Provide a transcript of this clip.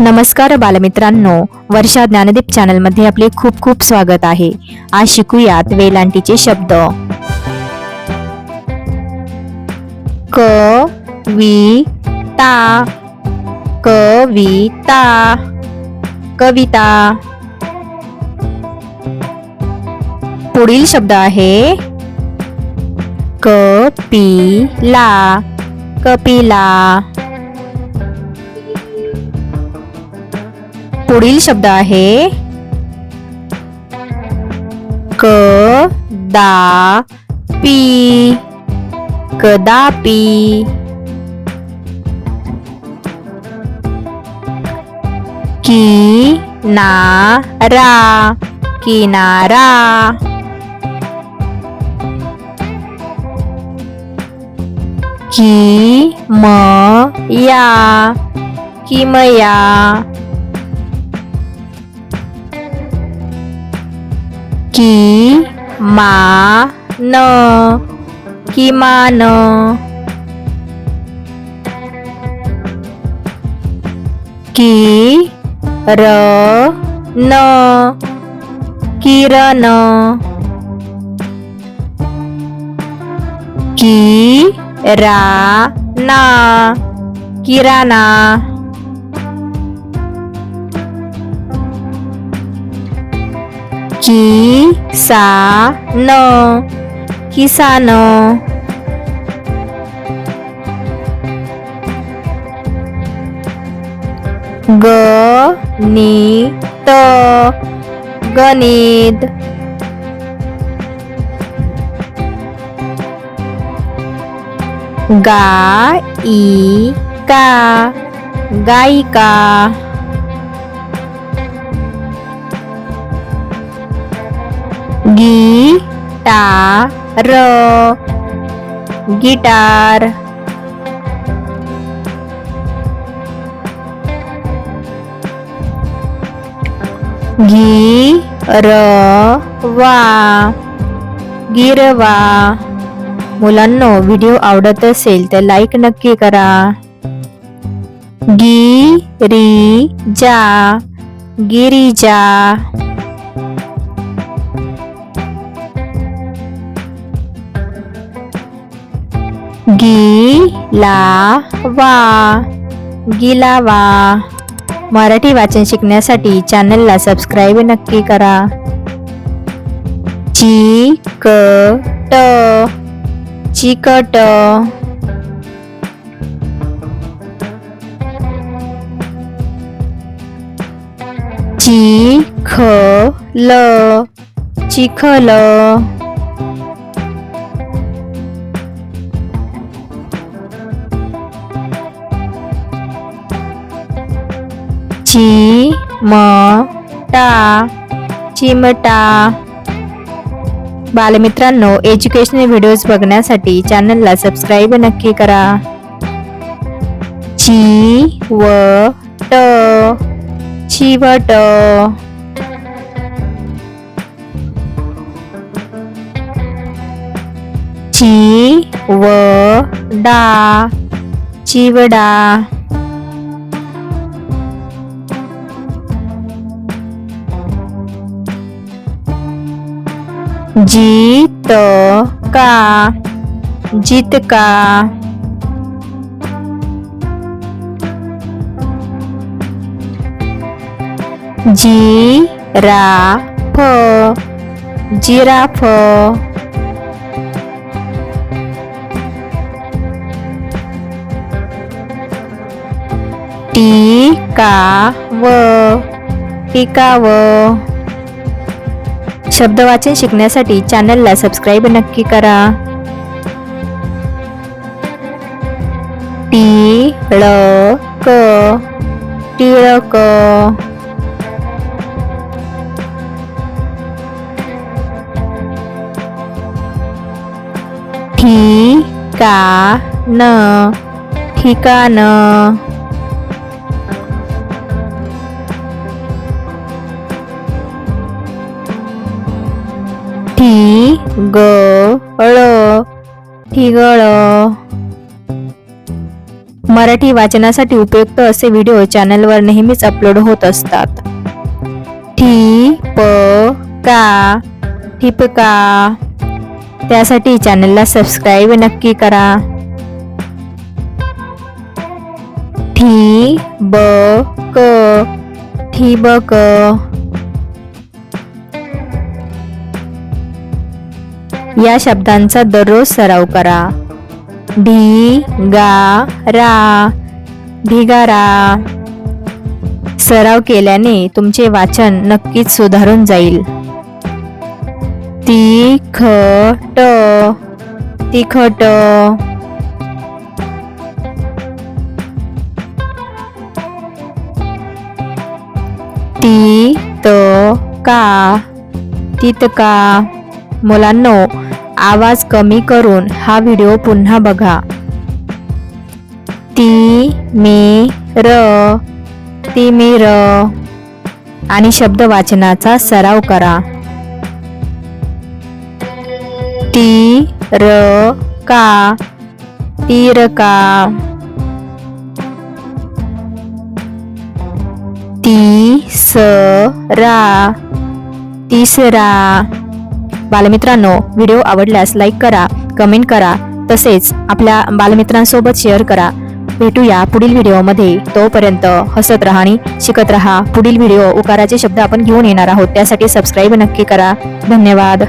नमस्कार बालमित्रांनो. वर्षा ज्ञानदीप चॅनलमध्ये आपले खूप खूप स्वागत आहे. आज शिकूयात वेलांटीचे शब्द. क वि ता. कविता कविता. पुढील शब्द आहे. कपिला कपिला. पुढील शब्द आहे क दा पी कदापि. की ना रा किनारा. की म या किमया. की मा न किमान की र न किरण की रा ना किराणा गिटार गिटार गिरवा गिरवा मुलांनो व्हिडिओ आवडत असेल तर लाईक नक्की करा. गिरिजा गिरिजा. गिलावा गिलावा. मराठी वाचन शिकण्यासाठी चॅनलला सबस्क्राईब नक्की करा. चिकट चिकट. चिखल चिखल. ची म टा चिमटा. बालमित्रांनो एज्युकेशनल व्हिडिओज बघण्यासाठी चॅनलला सबस्क्राईब नक्की करा. ची व ट चिवट. डा चिवडा. चिवडा जीतका जीतका जिराफ जिराफ टीकाव टिकाव शब्दवाचन शिकण्यासाठी चॅनलला सबस्क्राईब नक्की करा. टिळक टिळक. ठिकाण ठिकाण. ग ळ ठिगळ. मराठी वाचनासाठी उपयुक्त असे व्हिडिओ चॅनलवर नेहमीच अपलोड होत असतात. ठी प का ठिपका. त्यासाठी चॅनलला सबस्क्राईब नक्की करा. ठी ब क ठिबक. या शब्दांचा दररोज सराव करा. ढी गा रा ढिगारा सराव केल्याने तुमचे वाचन नक्कीच सुधारून जाईल. तिखट तिखट. ती त का. तितका मुलांनो आवाज कमी करून हा व्हिडिओ पुन्हा बघा. ती मी र ती मी र. आणि शब्द वाचनाचा सराव करा. ती र का तीर का. ती स रा तिसरा बालमित्रांनो व्हिडिओ आवडल्यास लाईक करा कमेंट करा तसेच आपल्या बालमित्रांसोबत शेअर करा. भेटूया पुढील व्हिडिओमध्ये. तोपर्यंत हसत राहा आणि शिकत राहा. पुढील व्हिडिओ उकाराचे शब्द आपण घेऊन येणार आहोत. त्यासाठी सबस्क्राईब नक्की करा. धन्यवाद.